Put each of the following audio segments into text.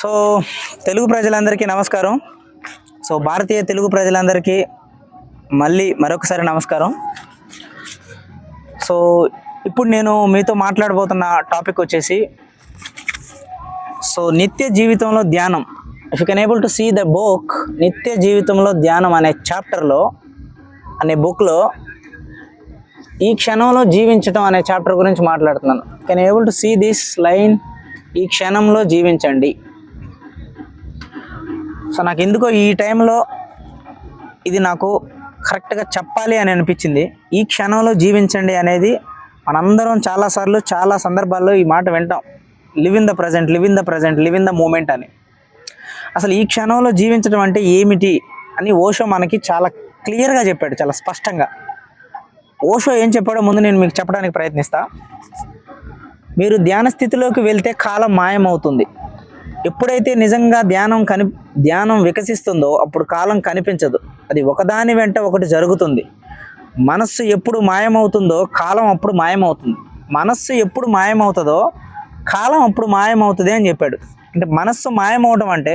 So Telugu ప్రజలందరికీ నమస్కారం. So భారతీయ తెలుగు ప్రజలందరికీ మళ్ళీ మరొకసారి నమస్కారం. సో ఇప్పుడు నేను మీతో మాట్లాడబోతున్న టాపిక్ వచ్చేసి సో నిత్య జీవితంలో ధ్యానం. If you can able to see the book నిత్య జీవితంలో ధ్యానం అనే చాప్టర్లో అనే బుక్లో ఈ క్షణంలో జీవించటం అనే చాప్టర్ గురించి మాట్లాడుతున్నాను. Can able to see this line ఈ క్షణంలో జీవించండి. సో నాకు ఎందుకో ఈ టైంలో ఇది నాకు కరెక్ట్గా చెప్పాలి అని అనిపించింది. ఈ క్షణంలో జీవించండి అనేది మనందరం చాలాసార్లు చాలా సందర్భాల్లో ఈ మాట వింటాం. Live in the present live in the present live in the moment అని. అసలు ఈ క్షణంలో జీవించడం అంటే ఏమిటి అని ఓషో మనకి చాలా క్లియర్గా చెప్పాడు చాలా స్పష్టంగా. ఓషో ఏం చెప్పాడో ముందు నేను మీకు చెప్పడానికి ప్రయత్నిస్తా. మీరు ధ్యాన స్థితిలోకి వెళ్తే కాలం మాయమవుతుంది. ఎప్పుడైతే నిజంగా ధ్యానం కని ధ్యానం వికసిస్తుందో అప్పుడు కాలం కనిపించదు. అది ఒకదాని వెంట ఒకటి జరుగుతుంది. మనస్సు ఎప్పుడు మాయమవుతుందో కాలం అప్పుడు మాయమవుతుంది. మనస్సు ఎప్పుడు మాయమవుతుందో కాలం అప్పుడు మాయమవుతుంది అని చెప్పాడు. అంటే మనస్సు మాయమవటం అంటే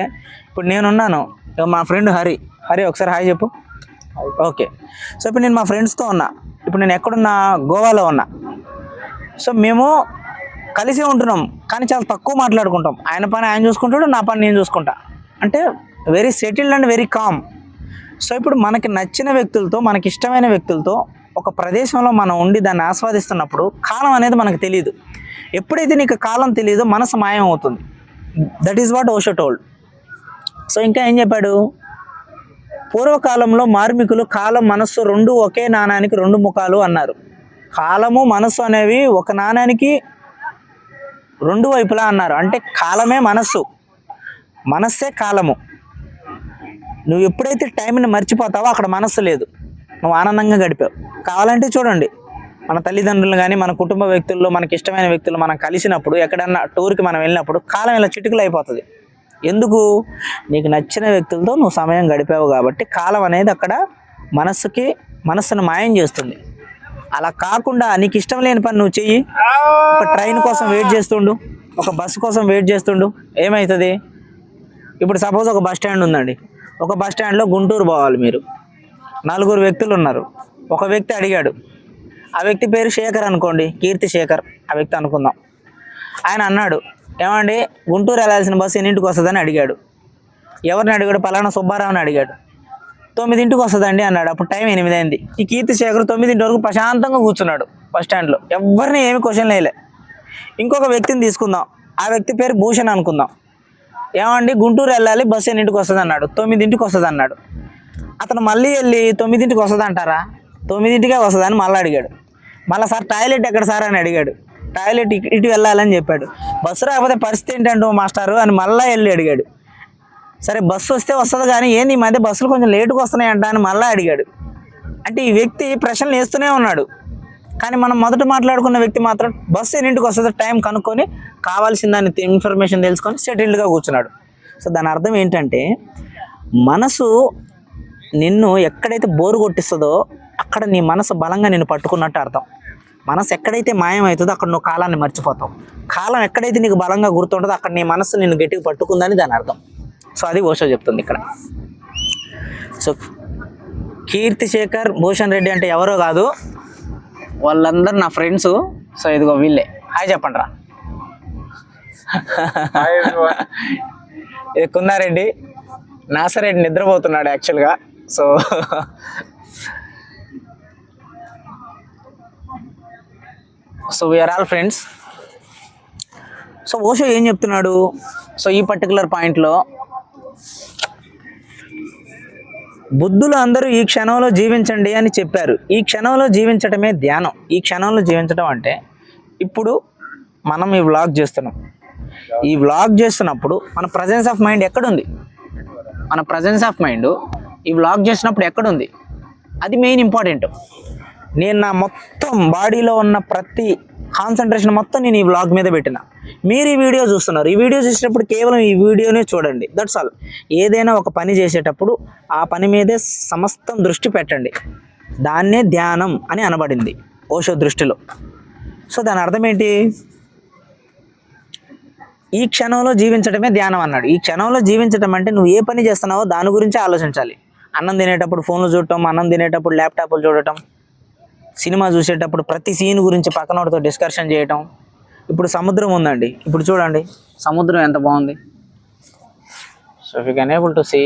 ఇప్పుడు నేనున్నాను మా ఫ్రెండ్ హరి. హరి ఒకసారి హాయ్ చెప్పు. ఓకే సో ఇప్పుడు నేను మా ఫ్రెండ్స్తో ఉన్నా. ఇప్పుడు నేను ఎక్కడున్నా? గోవాలో ఉన్నా. సో మేము కలిసి ఉంటున్నాం. కానీ చాలా తక్కువ మాట్లాడుకుంటాం. ఆయన పని ఆయన చూసుకుంటాడు నా పని నేను చూసుకుంటా. అంటే very settled and very calm so ఇప్పుడు మనకి నచ్చిన వ్యక్తులతో మనకి ఇష్టమైన వ్యక్తులతో ఒక ప్రదేశంలో మనం ఉండి దాన్ని ఆస్వాదిస్తున్నప్పుడు కాలం అనేది మనకు తెలియదు ఎప్పుడైతే నీకు కాలం తెలియదో మనసు మాయం అవుతుంది that is what Osho told so ఇంకా ఏం చెప్పాడు? పూర్వకాలంలో మార్మికులు కాలం మనస్సు రెండు ఒకే నాణానికి రెండు ముఖాలు అన్నారు. కాలము మనస్సు అనేవి ఒక నాణానికి రెండు వైపులా అన్నారు. అంటే కాలమే మనస్సు. మనస్సే కాలము. నువ్వు ఎప్పుడైతే టైంని మర్చిపోతావో అక్కడ మనస్సు లేదు. నువ్వు ఆనందంగా గడిపావు. కావాలంటే చూడండి. మన తల్లిదండ్రులు కానీ మన కుటుంబ వ్యక్తుల్లో మనకి ఇష్టమైన వ్యక్తులు మనం కలిసినప్పుడు ఎక్కడన్నా టూర్కి మనం వెళ్ళినప్పుడు కాలం ఇలా చిటుకులు అయిపోతుంది. ఎందుకు? నీకు నచ్చిన వ్యక్తులతో నువ్వు సమయం గడిపావు కాబట్టి కాలం అనేది అక్కడ మనస్సుకి మనస్సును మాయం చేస్తుంది. అలా కాకుండా నీకు ఇష్టం లేని పని నువ్వు చెయ్యి. ఒక ట్రైన్ కోసం వెయిట్ చేస్తుండు. ఒక బస్సు కోసం వెయిట్ చేస్తుండు. ఏమవుతుంది ఇప్పుడు సపోజ్ ఒక బస్ స్టాండ్ ఉందండి. ఒక బస్ స్టాండ్లో గుంటూరు పోవాలి మీరు. నలుగురు వ్యక్తులు ఉన్నారు. ఒక వ్యక్తి అడిగాడు. ఆ వ్యక్తి పేరు శేఖర్ అనుకోండి. కీర్తి శేఖర్. ఆ వ్యక్తి అనుకుందాం. ఆయన అన్నాడు ఏమండి? గుంటూరు వెళ్ళాల్సిన బస్సు ఎన్నింటికి వస్తుందని అడిగాడు. ఎవరిని అడిగాడు? పలానా సుబ్బారావుని అడిగాడు. తొమ్మిదింటికి వస్తుందండి అన్నాడు. అప్పుడు టైం ఎనిమిది అయింది ఈ కీర్తి శేఖర్ తొమ్మిదింటి వరకు ప్రశాంతంగా కూర్చున్నాడు బస్ స్టాండ్లో. ఎవరిని ఏమి క్వశ్చన్ వేయలే. ఇంకొక వ్యక్తిని తీసుకుందాం. ఆ వ్యక్తి పేరు భూషణ్ అనుకుందాం. ఏమండి? గుంటూరు వెళ్ళాలి బస్సు ఎన్నింటికి వస్తుంది అన్నాడు. తొమ్మిదింటికి వస్తుంది అన్నాడు. అతను మళ్ళీ వెళ్ళి తొమ్మిదింటికి వస్తుంది అంటారా తొమ్మిదింటికే వస్తుందని మళ్ళీ అడిగాడు. మళ్ళీ సార్ టాయిలెట్ ఎక్కడ సార్ అని అడిగాడు. టాయిలెట్ ఇటు- వెళ్ళాలని చెప్పాడు. బస్సు రాకపోతే పరిస్థితి ఏంటంటే మాస్టారు అని మళ్ళీ వెళ్ళి అడిగాడు. సరే బస్సు వస్తే వస్తుంది కానీ ఏంది ఈ మధ్య బస్సులు కొంచెం లేటుగా వస్తున్నాయంట అని మళ్ళీ అడిగాడు. అంటే ఈ వ్యక్తి ప్రశ్నలు వేస్తూనే ఉన్నాడు. కానీ మనం మొదట మాట్లాడుకున్న వ్యక్తి మాత్రం బస్సు ఎన్నింటికి వస్తుందో టైం కనుక్కొని కావాల్సిన దాన్ని ఇన్ఫర్మేషన్ తెలుసుకొని సెటిల్డ్గా కూర్చున్నాడు. సో దాని అర్థం ఏంటంటే మనసు నిన్ను ఎక్కడైతే బోరు కొట్టిస్తుందో అక్కడ నీ మనసు బలంగా నిన్ను పట్టుకున్నట్టు అర్థం. మనసు ఎక్కడైతే మాయమవుతుందో అక్కడ నువ్వు కాలాన్ని మర్చిపోతావు. కాలం ఎక్కడైతే నీకు బలంగా గుర్తుంటుందో అక్కడ నీ మనసు నిన్ను గట్టిగా పట్టుకుందని దాని అర్థం. సో అది ఓషో చెప్తుంది ఇక్కడ. సో కీర్తి శేఖర్ భూషణ్ రెడ్డి అంటే ఎవరో కాదు వాళ్ళందరూ నా ఫ్రెండ్స్. సో ఇదిగో వీళ్ళే. హాయ్ చెప్పండి రా ఇది కున్నారెడ్డి. నాసరెడ్డి నిద్రపోతున్నాడు యాక్చువల్గా. So so we're all friends so Osho ఏం చెప్తున్నాడు? సో ఈ పర్టికులర్ పాయింట్లో బుద్ధులు అందరూ ఈ క్షణంలో జీవించండి అని చెప్పారు. ఈ క్షణంలో జీవించడమే ధ్యానం. ఈ క్షణంలో జీవించడం అంటే ఇప్పుడు మనం ఈ వ్లాగ్ చేస్తున్నాం. ఈ వ్లాగ్ చేస్తున్నప్పుడు మన ప్రజెన్స్ ఆఫ్ మైండ్ ఎక్కడుంది? మన ప్రజెన్స్ ఆఫ్ మైండ్ ఈ వ్లాగ్ చేసినప్పుడు ఎక్కడుంది? అది మెయిన్ ఇంపార్టెంట్ నేను నా మొత్తం బాడీలో ఉన్న ప్రతి కాన్సన్ట్రేషన్ మొత్తం నేను ఈ వ్లాగ్ మీద పెట్టిన. మీరు ఈ వీడియో చూస్తున్నారు. ఈ వీడియో చూసేటప్పుడు కేవలం ఈ వీడియోనే చూడండి. దట్స్ ఆల్ ఏదైనా ఒక పని చేసేటప్పుడు ఆ పని మీదే సమస్తం దృష్టి పెట్టండి. దాన్నే ధ్యానం అని అనబడింది ఓషో దృష్టిలో. సో దాని అర్థం ఏంటి? ఈ క్షణంలో జీవించడమే ధ్యానం అన్నాడు. ఈ క్షణంలో జీవించడం అంటే నువ్వు ఏ పని చేస్తున్నావో దాని గురించి ఆలోచించాలి. అన్నం తినేటప్పుడు ఫోన్లు చూడటం అన్నం తినేటప్పుడు ల్యాప్టాప్లు చూడటం సినిమా చూసేటప్పుడు ప్రతి సీన్ గురించి పక్కనోడితో డిస్కషన్ చేయటం. ఇప్పుడు సముద్రం ఉందండి. ఇప్పుడు చూడండి. సముద్రం ఎంత బాగుంది. So if you can able to see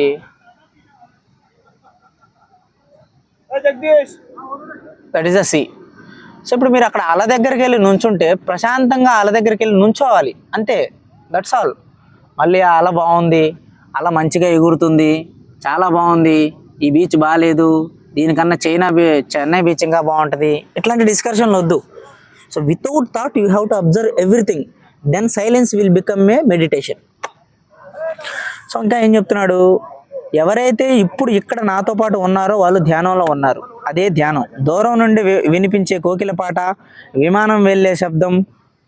that is a sea so ఇప్పుడు మీరు అక్కడ అల దగ్గరికి వెళ్ళి నుంచుంటే ప్రశాంతంగా అల దగ్గరికి వెళ్ళి నుంచోవాలి. అంతే. దట్స్ ఆల్ మళ్ళీ ఆ అల బాగుంది. అల మంచిగా ఎగురుతుంది. చాలా బాగుంది. ఈ బీచ్ బాగాలేదు దీనికన్నా చైనా బీ చెన్నై బీచ్ ఇంకా బాగుంటుంది. ఇట్లాంటి డిస్కషన్లు వద్దు. So without thought you have to observe everything then silence will become a meditation so ఇంకా ఏం చెప్తున్నాడు? ఎవరైతే ఇప్పుడు ఇక్కడ నాతో పాటు ఉన్నారో వాళ్ళు ధ్యానంలో ఉన్నారు. అదే ధ్యానం. దూరం నుండి వి- వినిపించే కోకిల పాట విమానం వెళ్ళే శబ్దం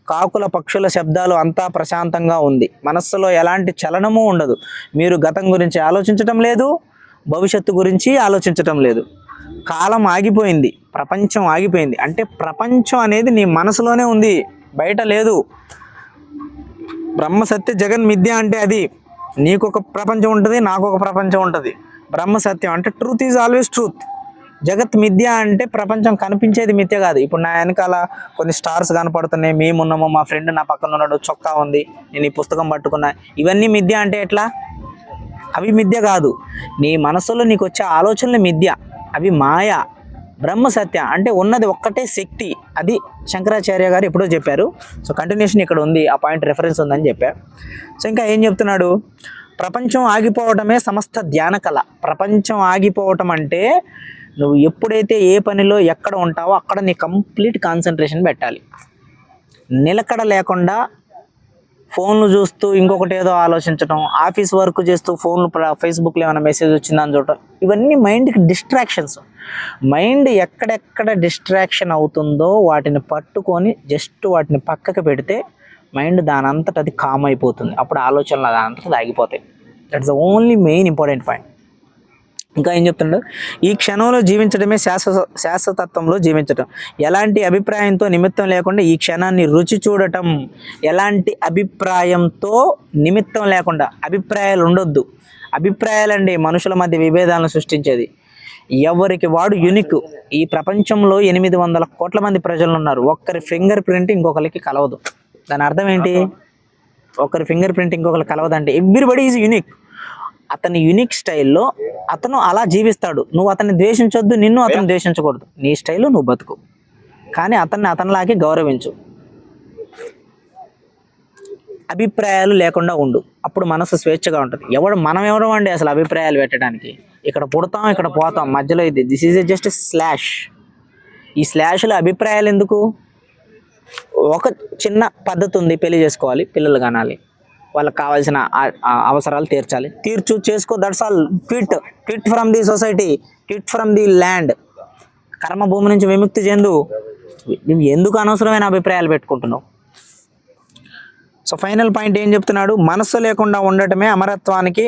కాకుల పక్షుల శబ్దాలు అంతా ప్రశాంతంగా ఉంది. మనస్సులో ఎలాంటి చలనము ఉండదు. మీరు గతం గురించి ఆలోచించటం లేదు భవిష్యత్తు గురించి ఆలోచించటం లేదు. కాలం ఆగిపోయింది ప్రపంచం ఆగిపోయింది. అంటే ప్రపంచం అనేది నీ మనసులోనే ఉంది బయట లేదు. బ్రహ్మ సత్య జగన్ మిథ్య అంటే అది. నీకు ఒక ప్రపంచం ఉంటుంది నాకు ఒక ప్రపంచం ఉంటుంది. బ్రహ్మ సత్యం అంటే ట్రూత్ ఈజ్ ఆల్వేస్ ట్రూత్ జగత్ మిథ్య అంటే ప్రపంచం కనిపించేది మిథ్య కాదు. ఇప్పుడు నా వెనకాల కొన్ని స్టార్స్ కనపడుతున్నాయి. మేము ఉన్నాము మా ఫ్రెండ్ నా పక్కన ఉన్నాడు చొక్కా ఉంది నేను ఈ పుస్తకం పట్టుకున్నా. ఇవన్నీ మిథ్య అంటే ఎట్లా? అవి మిథ్య కాదు. నీ మనసులో నీకు వచ్చే ఆలోచనలు మిథ్య. అవి మాయ బ్రహ్మ సత్య అంటే ఉన్నది ఒక్కటే శక్తి. అది శంకరాచార్య గారు ఎప్పుడో చెప్పారు. సో కంటిన్యూషన్ ఇక్కడ ఉంది. ఆ పాయింట్ రెఫరెన్స్ ఉందని చెప్పా. సో ఇంకా ఏం చెప్తున్నాడు? ప్రపంచం ఆగిపోవటమే సమస్త ధ్యాన కళ. ప్రపంచం ఆగిపోవటం అంటే నువ్వు ఎప్పుడైతే ఏ పనిలో ఎక్కడ ఉంటావో అక్కడ నీ కంప్లీట్ కాన్సన్ట్రేషన్ పెట్టాలి. నిలకడ లేకుండా ఫోన్లు చూస్తూ ఇంకొకటి ఏదో ఆలోచించడం ఆఫీస్ వర్క్ చేస్తూ ఫోన్లు ఫేస్బుక్లో ఏమైనా మెసేజ్ వచ్చిందని చూడటం ఇవన్నీ మైండ్కి డిస్ట్రాక్షన్స్ మైండ్ ఎక్కడెక్కడ డిస్ట్రాక్షన్ అవుతుందో వాటిని పట్టుకొని జస్ట్ వాటిని పక్కకి పెడితే మైండ్ దాని అది కామ్ అయిపోతుంది. అప్పుడు ఆలోచనలు దాని అంతటా ఆగిపోతాయి. That's the only main important point ఇంకా ఏం చెప్తున్నాడు ఈ క్షణంలో జీవించడమే శాశ్వత శాశ్వతత్వంలో జీవించటం. ఎలాంటి అభిప్రాయంతో నిమిత్తం లేకుండా ఈ క్షణాన్ని రుచి చూడటం. ఎలాంటి అభిప్రాయంతో నిమిత్తం లేకుండా అభిప్రాయాలు ఉండొద్దు. అభిప్రాయాలండి మనుషుల మధ్య విభేదాలను సృష్టించేది. ఎవరికి వాడు యునిక్ ఈ ప్రపంచంలో ఎనిమిది వందల కోట్ల మంది ప్రజలు ఉన్నారు. ఒక్కరి ఫింగర్ ప్రింట్ ఇంకొకరికి కలవదు. దాని అర్థం ఏంటి? ఒకరి ఫింగర్ ప్రింట్ ఇంకొకరు కలవదంటే ఎవ్రీబడి ఈజ్ యూనిక్ అతని యూనిక్ స్టైల్లో అతను అలా జీవిస్తాడు. నువ్వు అతన్ని ద్వేషించొద్దు నిన్ను అతను ద్వేషించకూడదు. నీ స్టైల్లో నువ్వు బతుకు. కానీ అతన్ని అతనిలాగే గౌరవించు. అభిప్రాయాలు లేకుండా ఉండు. అప్పుడు మనసు స్వేచ్ఛగా ఉంటుంది. ఎవడు మనం ఎవరు అండి అసలు అభిప్రాయాలు పెట్టడానికి? ఇక్కడ పుడతాం ఇక్కడ పోతాం. మధ్యలో ఇది. This is just slash E స్లాష్లో అభిప్రాయాలు ఎందుకు? ఒక చిన్న పద్ధతి ఉంది. పెళ్ళి చేసుకోవాలి. పిల్లలు కనాలి. వాళ్ళకి కావాల్సిన అవసరాలు తీర్చాలి. తీర్చు చేసుకో that's all quit quit from the society quit from the land కర్మ భూమి నుంచి విముక్తి చెందు. నువ్వు ఎందుకు అనవసరమైన అభిప్రాయాలు పెట్టుకుంటున్నావు? సో ఫైనల్ పాయింట్ ఏం చెప్తున్నాడు? మనస్సు లేకుండా ఉండటమే అమరత్వానికి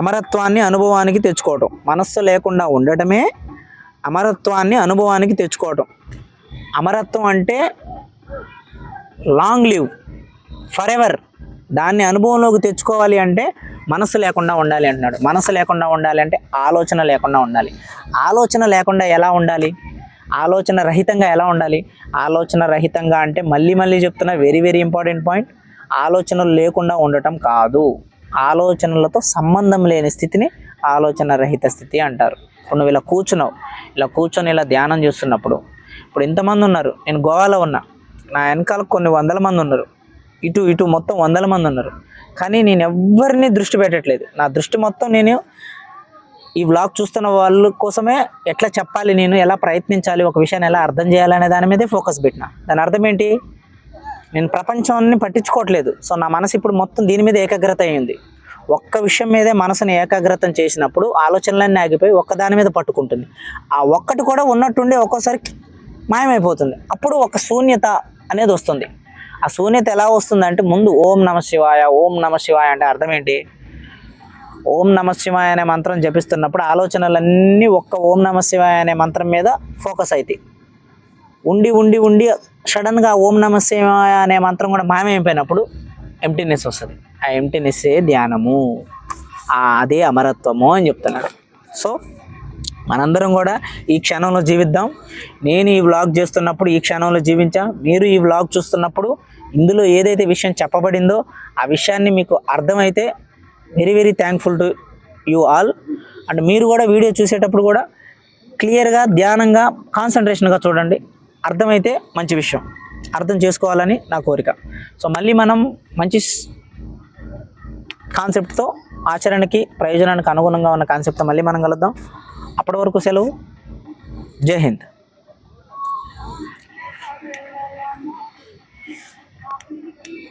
అమరత్వాన్ని అనుభవానికి తెచ్చుకోవటం. మనస్సు లేకుండా ఉండటమే అమరత్వాన్ని అనుభవానికి తెచ్చుకోవటం. అమరత్వం అంటే లాంగ్ లివ్ ఫర్ ఎవర్ దాన్ని అనుభవంలోకి తెచ్చుకోవాలి అంటే మనసు లేకుండా ఉండాలి అంటున్నాడు. మనసు లేకుండా ఉండాలి అంటే ఆలోచన లేకుండా ఉండాలి. ఆలోచన లేకుండా ఎలా ఉండాలి? ఆలోచన రహితంగా ఎలా ఉండాలి? ఆలోచన రహితంగా అంటే మళ్ళీ మళ్ళీ చెప్తున్న వెరీ వెరీ ఇంపార్టెంట్ పాయింట్ ఆలోచనలు లేకుండా ఉండటం కాదు. ఆలోచనలతో సంబంధం లేని స్థితిని ఆలోచన రహిత స్థితి అంటారు. ఇప్పుడు నువ్వు ఇలా కూర్చున్నావు. ఇలా కూర్చొని ఇలా ధ్యానం చేస్తున్నప్పుడు ఇప్పుడు ఇంతమంది ఉన్నారు. నేను గోవాలో ఉన్నా. నా వెనకాల కొన్ని వందల మంది ఉన్నారు. ఇటు ఇటు మొత్తం వందల మంది ఉన్నారు. కానీ నేను ఎవరిని దృష్టి పెట్టట్లేదు. నా దృష్టి మొత్తం నేను ఈ వ్లాగ్ చూస్తున్న వాళ్ళ కోసమే ఎట్లా చెప్పాలి నేను ఎలా ప్రయత్నించాలి ఒక విషయాన్ని ఎలా అర్థం చేయాలనే దాని మీదే ఫోకస్ పెట్టిన. దాని అర్థం ఏంటి? నేను ప్రపంచాన్ని పట్టించుకోవట్లేదు. సో నా మనసు ఇప్పుడు మొత్తం దీని మీద ఏకాగ్రత అయింది. ఒక్క విషయం మీదే మనసుని ఏకాగ్రతం చేసినప్పుడు ఆలోచనలన్నీ ఆగిపోయి ఒక్క దాని మీద పట్టుకుంటుంది. ఆ ఒక్కటి కూడా ఉన్నట్టుండి ఒక్కోసారి మాయమైపోతుంది. అప్పుడు ఒక శూన్యత అనేది వస్తుంది. ఆ శూన్యత ఎలా వస్తుందంటే ముందు ఓం నమ శివాయ ఓం నమ శివాయ అంటే అర్థం ఏంటి? ఓం నమ శివాయ అనే మంత్రం జపిస్తున్నప్పుడు ఆలోచనలన్నీ ఒక్క ఓం నమ శివాయ అనే మంత్రం మీద ఫోకస్ అవుతాయి ఉండి ఉండి ఉండి సడన్గా ఓం నమ శివాయ అనే మంత్రం కూడా మాయమైపోయినప్పుడు ఎంటీనెస్ వస్తుంది. ఆ ఎంటీనెస్సే ధ్యానము. అదే అమరత్వము అని చెప్తున్నాడు సో మనందరం కూడా ఈ క్షణంలో జీవిద్దాం. నేను ఈ వ్లాగ్ చేస్తున్నప్పుడు ఈ క్షణంలో జీవించా. మీరు ఈ వ్లాగ్ చూస్తున్నప్పుడు ఇందులో ఏదైతే విషయం చెప్పబడిందో ఆ విషయాన్ని మీకు అర్థమైతే very very thankful to you all and మీరు కూడా వీడియో చూసేటప్పుడు కూడా క్లియర్గా ధ్యానంగా కాన్సన్ట్రేషన్గా చూడండి. అర్థమైతే మంచి విషయం. అర్థం చేసుకోవాలని నా కోరిక. సో మళ్ళీ మనం మంచి కాన్సెప్ట్తో ఆచరణకి ప్రయోజనానికి అనుగుణంగా ఉన్న కాన్సెప్ట్తో మళ్ళీ మనం కలుద్దాం. అప్పటి వరకు సెలవు. జై హింద్.